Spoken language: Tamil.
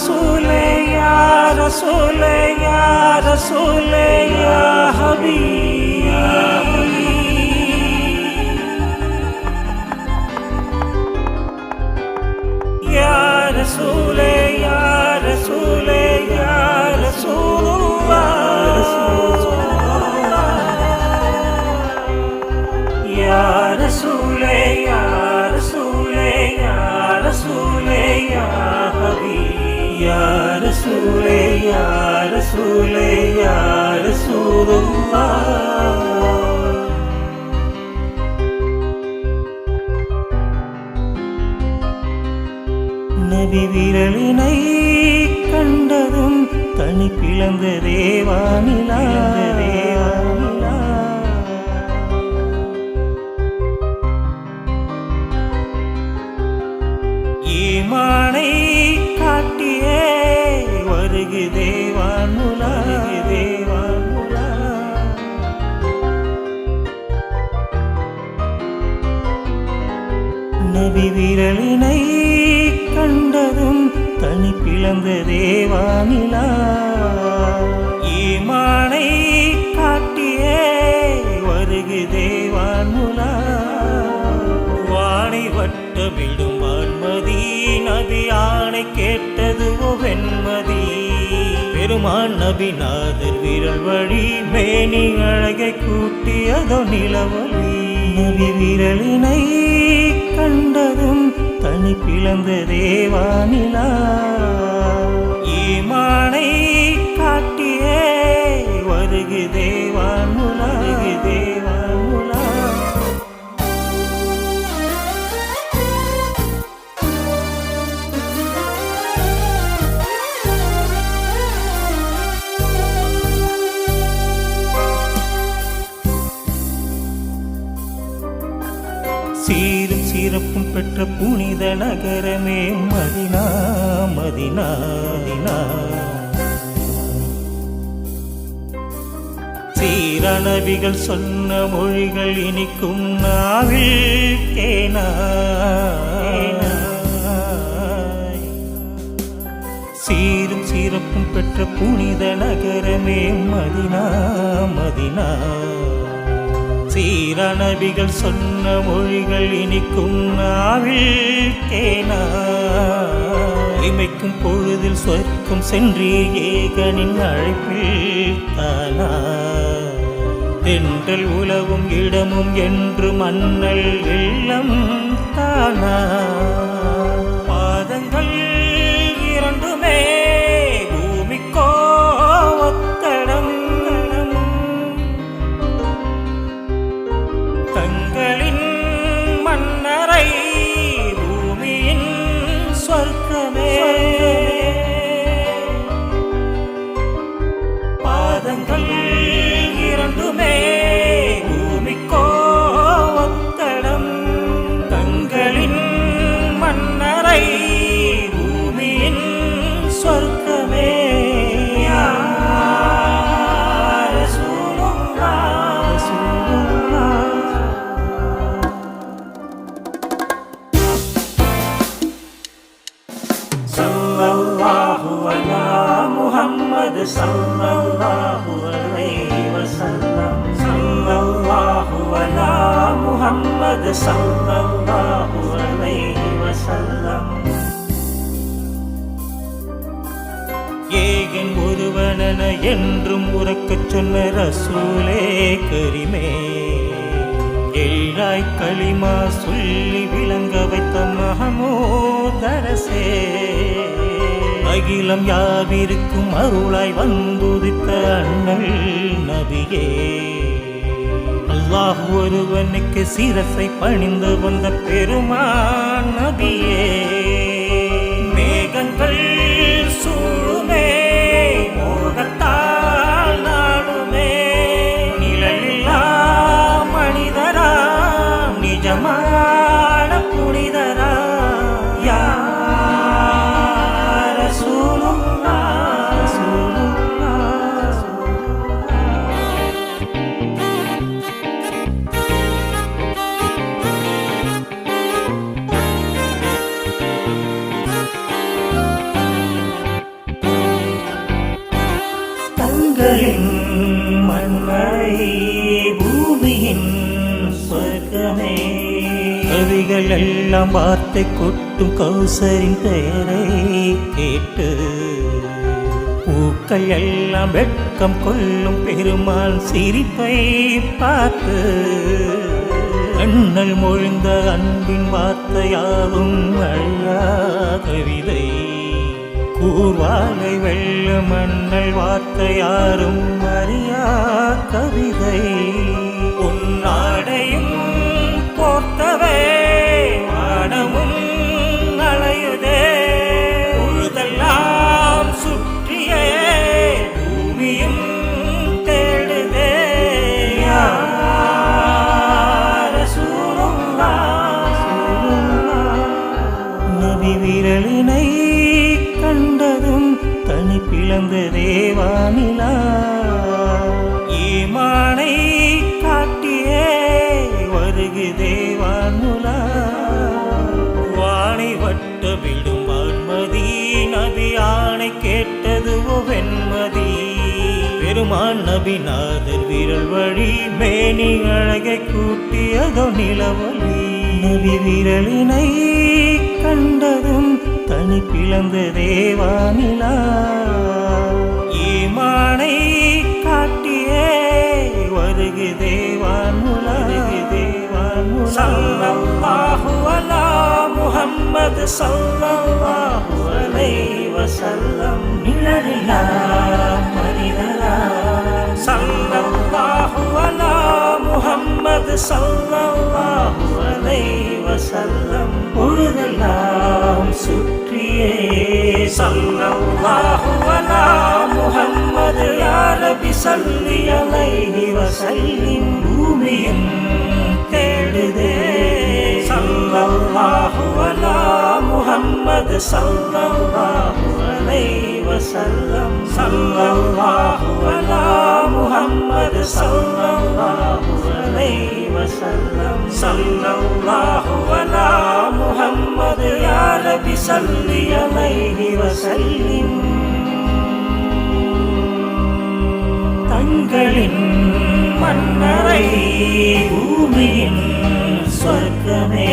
ரசூலே யா ரசூலே யா ரசூலே யா ஹபீப் ரசூலே யா ரசூலே யா நபி விரலினை கண்டதும் தனி பிளந்த தேவானிலா? நபி விரலினை கண்டதும் தனி பிளந்த தேவானிலா ஈமானை காட்டியே வருகு தேவான் முலா வானை வட்ட விடும் வான்மதி நபி ஆணை கேட்டது வெண்மதி. பெருமான் நபிநாதர் விரல் வழி மேனி அழகை கூட்டியதோ நிலவழி. நபி விரலினை கண்டதும் தனி பிளந்த தேவானிலா. ஈமானை காட்டியே சிறப்பும் பெற்ற புனித நகரமே. Medina Medina Medina. சீரணவிகள் சொன்ன மொழிகள் இனிக்கும் நாவில் கேனா. சீரும் சிறப்பும் பெற்ற புனித நகரமே. Medina Medina. சீரநபிகள் சொன்ன மொழிகள் இனிக்கும் நாவில் தேனா இமைக்கும் பொழுதில் சொற்கும் சென்று ஏகனின் அழைப்பில் தானா. தென்றல் உலவும் இடமும் என்று மன்னல் இல்லம் தானா. முஹம்மது சல்லல்லாஹு அலைஹி வஸல்லம் சல்லல்லாஹு அலா முஹம்மது சல்லல்லாஹு அலைஹி வஸல்லம் ஏகன் ஒருவனென என்றும் உறக்கச் சொன்ன ரசூலே கரிமே. ஏழாய் களிமா சொல்லி விளங்க வைத்த மகமோதரசே. அகிலம் யாவிருக்கும் அருளாய் வந்துதித்த அண்ணல் நபியே. அல்லாஹ் ஒருவனுக்கு சிரசை பணிந்து வந்த பெருமா மன்னரை பூமியின் சொர்க்கமே. கவிகள் எல்லாம் வார்த்தை கொட்டும் கௌசரின் பெயரை கேட்டு பூக்கள் எல்லாம் வெட்கம் கொள்ளும் பெருமாள் சிரிப்பை பார்த்து கண்ணல் மொழிந்த அன்பின் வார்த்தையாகும் அழியா கவிதை. ஊர்வாலை வெள்ள மண்ணல் வார்த்தை யாரும் அறியா கவிதை. உன்னாடையும் போர்த்தவே வானமும் தனி தேவானிலா. ஈமானை காட்டியே வருகு தேவானுலா. வாணி வட்ட விடும் வான்மதி நபி ஆணை கேட்டதுவோ வெண்மதி. பெருமான் நபிநாதர் விரல் வழி மேனி அழகை கூட்டியதோ நிலவழி நபி விரலினை கண்டதும் தனி பிளந்த தேவானிலா. முகமது சல்லல்லாஹு அலைஹி வஸல்லம் நிழலிலா மனிதரா? சல்லல்லாஹு அலா முஹம்மது சல்லல்லாஹு அலைஹி வஸல்லம் பொழுதெல்லாம் சுற்றியே. சல்லல்லாஹு அலா முஹம்மது யா நபி சல்லி அலைஹி வஸல்லிம் சல்லல்லாஹு அலைஹி வஸல்லம் சல்லல்லாஹு அலா முஹம்மது சல்லல்லாஹு அலைஹி வஸல்லம் சல்லல்லாஹு அலா முஹம்மது யா நபி சல்லி அலைஹி வஸல்லிம் தங்களின் மன்னரை பூமியின் சொர்க்கமே.